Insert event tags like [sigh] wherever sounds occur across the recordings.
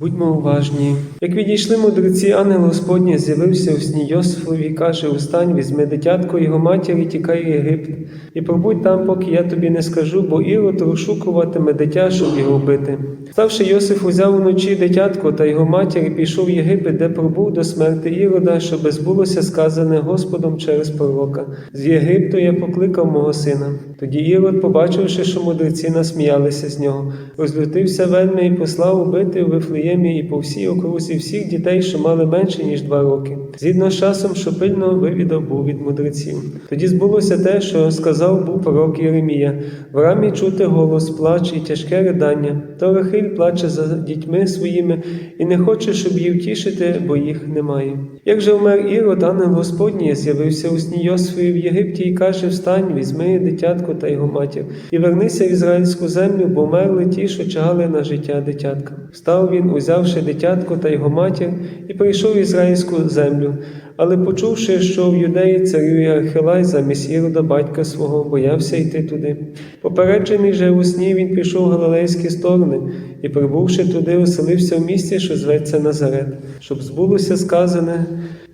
Будьмо уважні. Як відійшли мудреці, ангел Господній з'явився у сні Йосифові і каже: Устань, візьми дитятко його матір і тікай в Єгипет, і пробудь там, поки я тобі не скажу, бо Ірод розшукуватиме дитя, щоб його вбити. Ставши Йосиф, узяв уночі дитятко та його матір і пішов в Єгипет, де пробув до смерти Ірода, щоб збулося сказане Господом через пророка. З Єгипту я покликав мого сина. Тоді Ірод, побачивши, що мудреці насміялися з нього, розлютився вельми і послав убити у Вифлеємі і по всій окрузі всіх дітей, що мали менше ніж два роки, згідно з часом, що пильно вивідав був від мудреців. Тоді збулося те, що сказав був пророк Єремія: в рамі чути голос, плач і тяжке ридання. То Рахиль плаче за дітьми своїми і не хоче, щоб її втішити, бо їх немає. Як же вмер Ірод, ангел Господній з'явився у сні Йосифові в Єгипті і каже: Встань, візьми дитятко та його матір, і вернися в ізраїльську землю, бо мерли ті, що чагали на життя дитятка. Встав він, узявши дитятко та його матір, і прийшов в ізраїльську землю. Але почувши, що в юдеї царює Архилай замість Ірода батька свого, боявся йти туди. Попереджений же у сні він пішов в галилейські сторони і, прибувши туди, оселився в місті, що зветься Назарет, щоб збулося сказане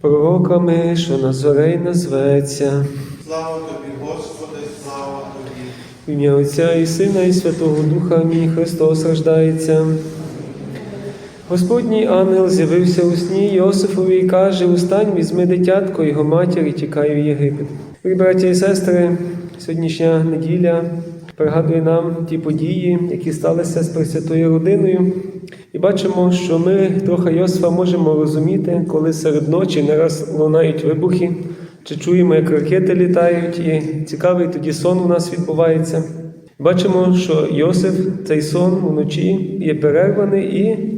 пророками, що Назарей назветься. Слава тобі, Господи, слава тобі. В ім'я Отця і Сина, і Святого Духа Амінь. Христос рождається. Господній ангел з'явився у сні Йосифові і каже: Устань, візьми дитятко, його матір і тікай в Єгипет. Дорогі браті і сестри, сьогоднішня неділя пригадує нам ті події, які сталися з Пресвятою родиною. І бачимо, що ми трохи Йосифа можемо розуміти, коли серед ночі не раз лунають вибухи, чи чуємо, як ракети літають, і цікавий тоді сон у нас відбувається. Бачимо, що Йосиф цей сон вночі є перерваний, і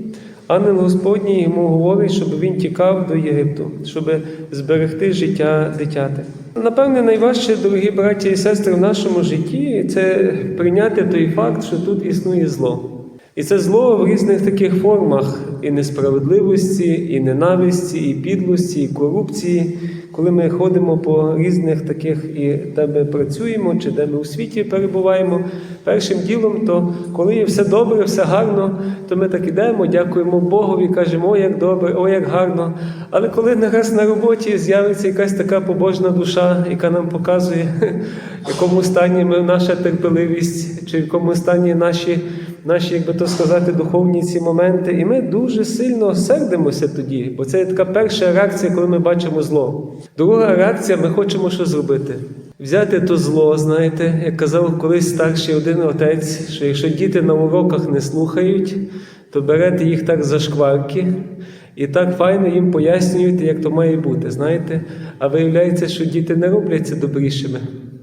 ангел Господній йому говорить, щоб він тікав до Єгипту, щоб зберегти життя дитяти. Напевне, найважче, дорогі браті і сестри, в нашому житті це прийняти той факт, що тут існує зло. І це зло в різних таких формах і несправедливості, і ненависті, і підлості, і корупції. Коли ми ходимо по різних таких і де ми працюємо, чи де ми у світі перебуваємо, першим ділом, то коли є все добре, все гарно, то ми так ідемо, дякуємо Богові, кажемо, о, як добре, о, як гарно. Але коли не раз на роботі з'явиться якась така побожна душа, яка нам показує, [laughs] в якому стані ми, наша терпеливість, чи в якому стані наші наші, як би то сказати, духовні ці моменти, і ми дуже сильно сердимося тоді, бо це така перша реакція, коли ми бачимо зло. Друга реакція, ми хочемо що зробити. Взяти то зло, знаєте, як казав колись старший один отець, що якщо діти на уроках не слухають, то берете їх так за шкварки. І так файно їм пояснюєте, як то має бути, знаєте. А виявляється, що діти не робляться добрішими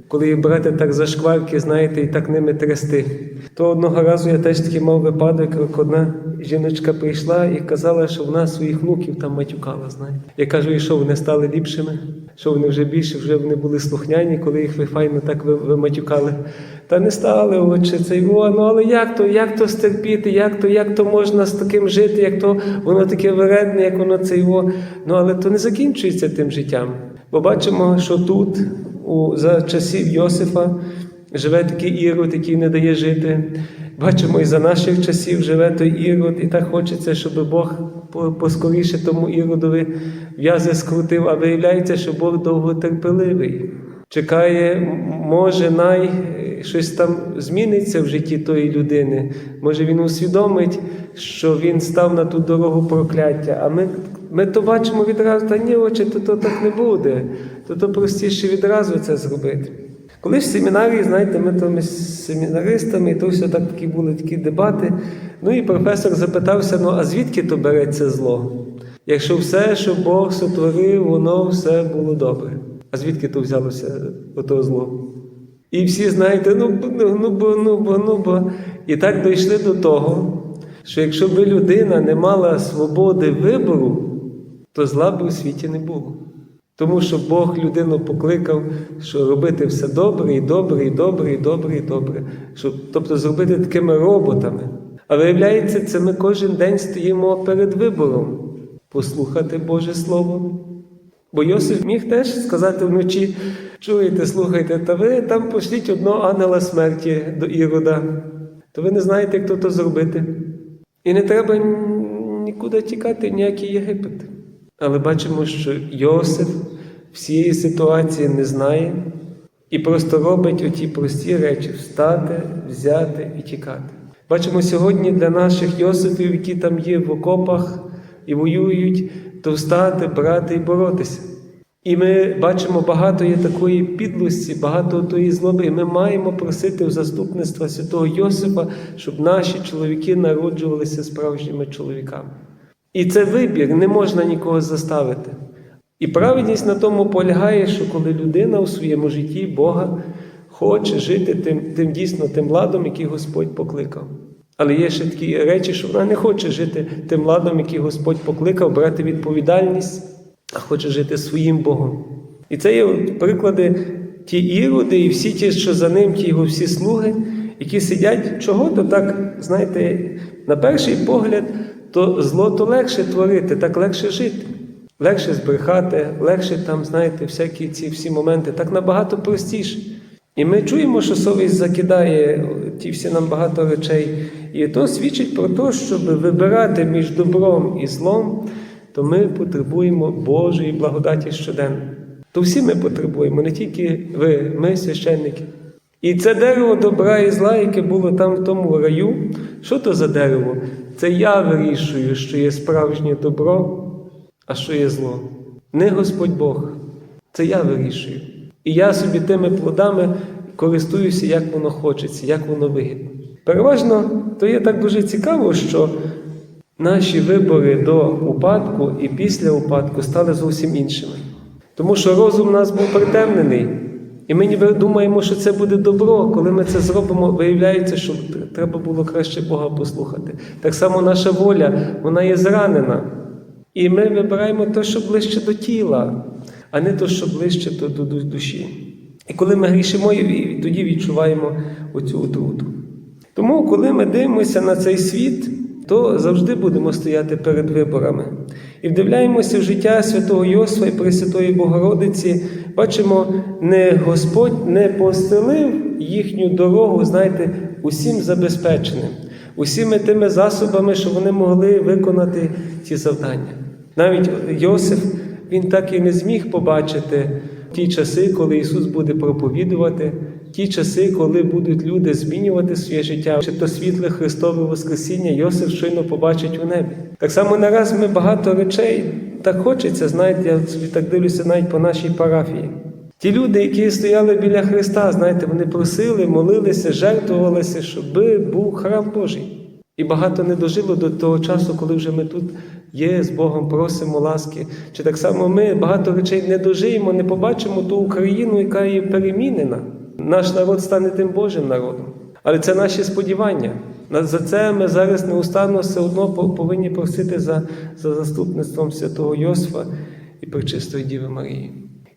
коли брати так за шкварки, знаєте, і так ними трясти. То одного разу я теж такий мав випадок, як одна жіночка прийшла і казала, що вона своїх внуків там матюкала. знаєте. Я кажу, і що вони стали ліпшими, що вони вже більше, вже вони були слухняні, коли їх ви файно так ви, ви матюкали. Та не стали, отче, цей о, ну але як то, як то стерпіти, як то, як то можна з таким жити, як то воно таке вередне, як воно цей о. Ну але то не закінчується тим життям. Бо бачимо, що тут у, за часів Йосифа живе такий ірод, який не дає жити. Бачимо, і за наших часів живе той ірод, і так хочеться, щоб Бог поскоріше тому іродові в'язи скрутив, а виявляється, що Бог довготерпеливий. Чекає, може, най щось там зміниться в житті тої людини. Може він усвідомить, що він став на ту дорогу прокляття. А ми ми то бачимо відразу, та ні, очі, то, то так не буде, то то простіше відразу це зробити. Коли в семінарії, знаєте, ми то ми з семінаристами, і то все так такі були такі дебати. Ну і професор запитався: ну а звідки то береться зло? Якщо все, що Бог сотворив, воно все було добре. А звідки то взялося ото зло? І всі знаєте, ну ну, ну ну ну бо. І так дійшли до того, що якщо би людина не мала свободи вибору, то зла б у світі не було. Тому що Бог людину покликав, що робити все добре, і добре, і добре, і добре, і добре. Щоб, тобто зробити такими роботами. А виявляється, це ми кожен день стоїмо перед вибором послухати Боже Слово. Бо Йосиф міг теж сказати вночі, чуєте, слухайте, та ви там пошліть одного ангела смерті до Ірода, то ви не знаєте, як то, зробити. І не треба нікуди тікати, ніякий Єгипет. Але бачимо, що Йосиф всієї ситуації не знає і просто робить оті прості речі: встати, взяти і тікати. Бачимо сьогодні для наших Йосифів, які там є в окопах і воюють, то встати, брати і боротися. І ми бачимо, багато є такої підлості, багато тої злоби. І ми маємо просити в заступництва святого Йосифа, щоб наші чоловіки народжувалися справжніми чоловіками. І це вибір, не можна нікого заставити. І праведність на тому полягає, що коли людина у своєму житті Бога хоче жити тим, тим дійсно тим ладом, який Господь покликав. Але є ще такі речі, що вона не хоче жити тим ладом, який Господь покликав, брати відповідальність, а хоче жити своїм Богом. І це є приклади ті іроди і всі ті, що за ним, ті його всі слуги, які сидять чого, то так, знаєте, на перший погляд, то зло то легше творити, так легше жити. Легше збрехати, легше там, знаєте, всякі ці всі моменти, так набагато простіше. І ми чуємо, що совість закидає ті всі нам багато речей. І то свідчить про те, щоб вибирати між добром і злом, то ми потребуємо Божої благодаті щоденно. То всі ми потребуємо, не тільки ви, ми, священники. І це дерево добра і зла, яке було там в тому раю. Що то за дерево? Це я вирішую, що є справжнє добро, а що є зло. Не Господь Бог. Це я вирішую. І я собі тими плодами користуюся, як воно хочеться, як воно вигідно. Переважно, то є так дуже цікаво, що наші вибори до упадку і після упадку стали зовсім іншими. Тому що розум у нас був притемнений. І ми ніби думаємо, що це буде добро. Коли ми це зробимо, виявляється, що треба було краще Бога послухати. Так само наша воля, вона є зранена. І ми вибираємо те, що ближче до тіла, а не те, що ближче до, душі. І коли ми грішимо, тоді відчуваємо оцю отруту. Тому, коли ми дивимося на цей світ, то завжди будемо стояти перед виборами. І вдивляємося в життя святого Йосифа і Пресвятої Богородиці, бачимо, не Господь не постелив їхню дорогу, знаєте, усім забезпеченим, усіми тими засобами, що вони могли виконати ці завдання. Навіть Йосиф він так і не зміг побачити ті часи, коли Ісус буде проповідувати, ті часи, коли будуть люди змінювати своє життя, чи то світле Христове Воскресіння Йосиф щойно побачить у небі. Так само нараз ми багато речей так хочеться, знаєте, я собі так дивлюся навіть по нашій парафії. Ті люди, які стояли біля Христа, знаєте, вони просили, молилися, жертвувалися, щоб був храм Божий. І багато не дожило до того часу, коли вже ми тут є з Богом, просимо ласки. Чи так само ми багато речей не дожиємо, не побачимо ту Україну, яка є перемінена. Наш народ стане тим Божим народом. Але це наші сподівання. За це ми зараз неустанно все одно повинні просити за, за заступництвом святого Йосифа і Пречистої Діви Марії.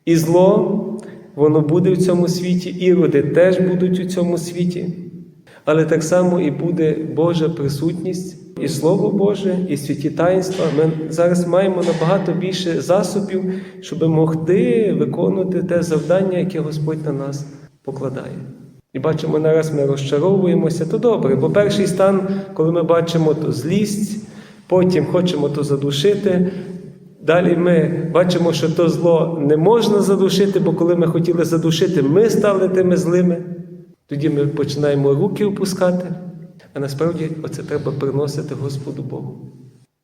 І зло, воно буде в цьому світі, іроди теж будуть у цьому світі. Але так само і буде Божа присутність, і Слово Боже, і святі таїнства. Ми зараз маємо набагато більше засобів, щоб могти виконувати те завдання, яке Господь на нас покладає. І бачимо, нараз ми розчаровуємося, то добре, бо перший стан, коли ми бачимо то злість, потім хочемо то задушити. Далі ми бачимо, що то зло не можна задушити, бо коли ми хотіли задушити, ми стали тими злими. Тоді ми починаємо руки опускати, а насправді оце треба приносити Господу Богу.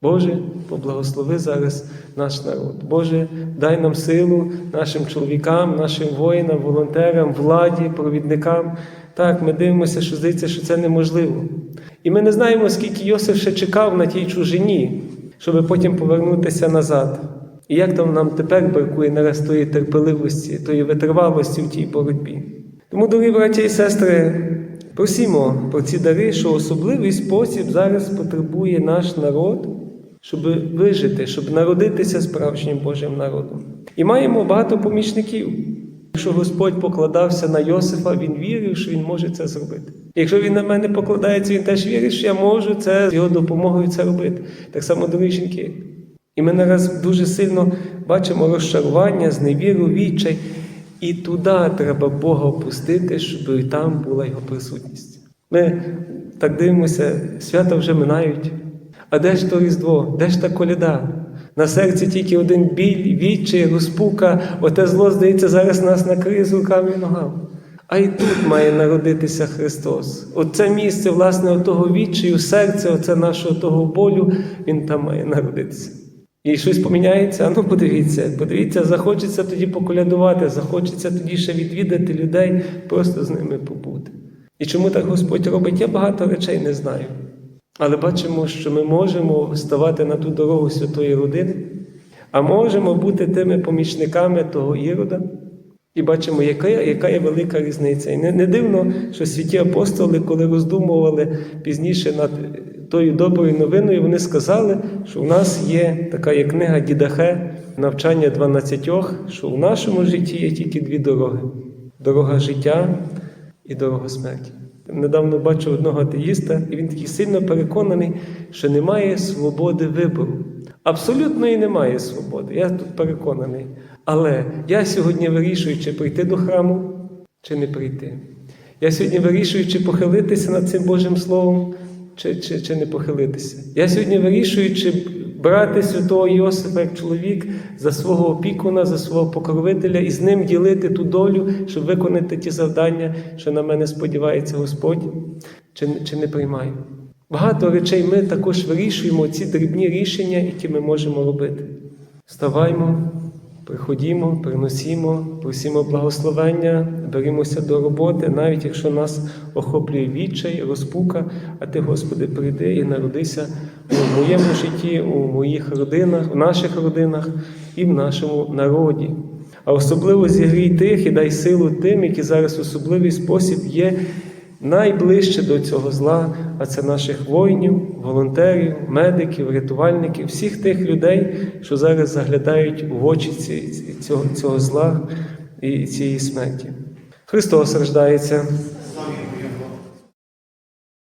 Боже, поблагослови зараз наш народ. Боже, дай нам силу нашим чоловікам, нашим воїнам, волонтерам, владі, провідникам. Так, ми дивимося, що здається, що це неможливо. І ми не знаємо, скільки Йосиф ще чекав на тій чужині, щоб потім повернутися назад. І як там нам тепер бракує нараз тої терпеливості, тої витривалості в тій боротьбі. Тому, дорогі браті і сестри, просімо про ці дари, що особливий спосіб зараз потребує наш народ, щоб вижити, щоб народитися справжнім Божим народом. І маємо багато помічників. Якщо Господь покладався на Йосифа, він вірив, що він може це зробити. Якщо він на мене покладається, він теж вірить, що я можу це з його допомогою це робити. Так само дорогі жінки. І ми нараз дуже сильно бачимо розчарування, зневіру, відчай. І туди треба Бога опустити, щоб і там була його присутність. Ми так дивимося, свята вже минають, А де ж то Різдво? Де ж та коляда? На серці тільки один біль, відчай, розпука, оте зло, здається, зараз нас накриє з руками і ногами. А і тут має народитися Христос. Оце місце, власне, отого відчаю, серця, оце нашого того болю, Він там має народитися. І щось поміняється, ну подивіться, подивіться, захочеться тоді поколядувати, захочеться тоді ще відвідати людей, просто з ними побути. І чому так Господь робить? Я багато речей не знаю. Але бачимо, що ми можемо ставати на ту дорогу святої родини, а можемо бути тими помічниками того Ірода. І бачимо, яка, яка є велика різниця. І не, не дивно, що святі апостоли, коли роздумували пізніше над тою доброю новиною, вони сказали, що у нас є така є книга Дідахе, навчання 12, що у нашому житті є тільки дві дороги: дорога життя і дорога смерті. Недавно бачив одного атеїста, і він такий сильно переконаний, що немає свободи вибору. Абсолютної немає свободи. Я тут переконаний. Але я сьогодні вирішую, чи прийти до храму, чи не прийти. Я сьогодні вирішую, чи похилитися над цим Божим Словом, чи, чи, чи не похилитися. Я сьогодні вирішую, чи брати святого Йосифа як чоловік за свого опікуна, за свого покровителя і з ним ділити ту долю, щоб виконати ті завдання, що на мене сподівається Господь, чи, чи не приймаю. Багато речей ми також вирішуємо ці дрібні рішення, які ми можемо робити. Вставаймо, приходімо, приносімо, просімо благословення, берімося до роботи, навіть якщо нас охоплює відчай, розпука, а ти, Господи, прийди і народися у моєму житті, у моїх родинах, у наших родинах і в нашому народі. А особливо зігрій тих і дай силу тим, які зараз в особливий спосіб є найближче до цього зла, а це наших воїнів, волонтерів, медиків, рятувальників, всіх тих людей, що зараз заглядають в очі цього, цього зла і цієї смерті. Христос рождається.